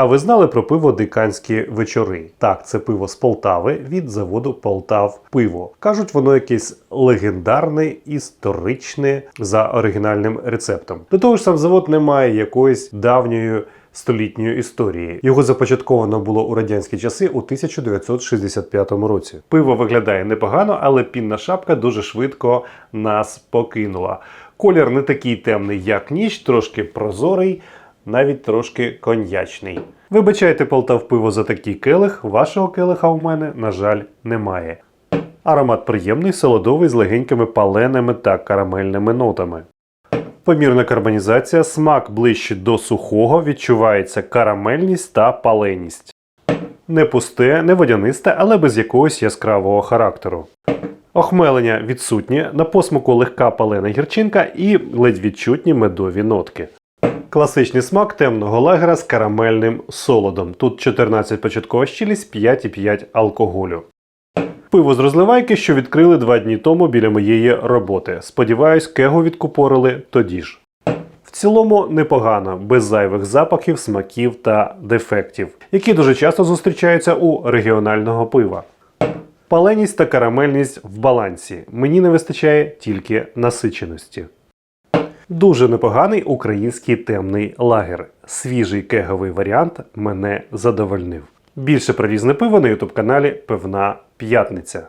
А ви знали про пиво Диканські вечори? Так, це пиво з Полтави від заводу Полтав Пиво. Кажуть, воно якесь легендарне, історичне за оригінальним рецептом. До того ж, сам завод не має якоїсь давньої. Столітньої історії його започатковано було у радянські часи у 1965 році. Пиво виглядає непогано, але пінна шапка дуже швидко нас покинула. Колір не такий темний, як ніч, трошки прозорий, навіть трошки коньячний. Вибачайте, Полтав пиво за такий келих, вашого келиха у мене, на жаль, немає. Аромат приємний, солодовий з легенькими паленими та карамельними нотами. Помірна карбонізація, смак ближче до сухого, відчувається карамельність та паленість. Не пусте, не водянисте, але без якогось яскравого характеру. Охмелення відсутнє, на посмаку легка палена гірчинка і ледь відчутні медові нотки. Класичний смак темного лагера з карамельним солодом. Тут 14 початкова щілість, 5,5 алкоголю. Пиво з розливайки, що відкрили два дні тому біля моєї роботи. Сподіваюсь, кегу відкупорили тоді ж. В цілому непогано, без зайвих запахів, смаків та дефектів, які дуже часто зустрічаються у регіонального пива. Паленість та карамельність в балансі. Мені не вистачає тільки насиченості. Дуже непоганий український темний лагер. Свіжий кеговий варіант мене задовольнив. Більше про різне пиво на ютуб каналі Певна П'ятниця.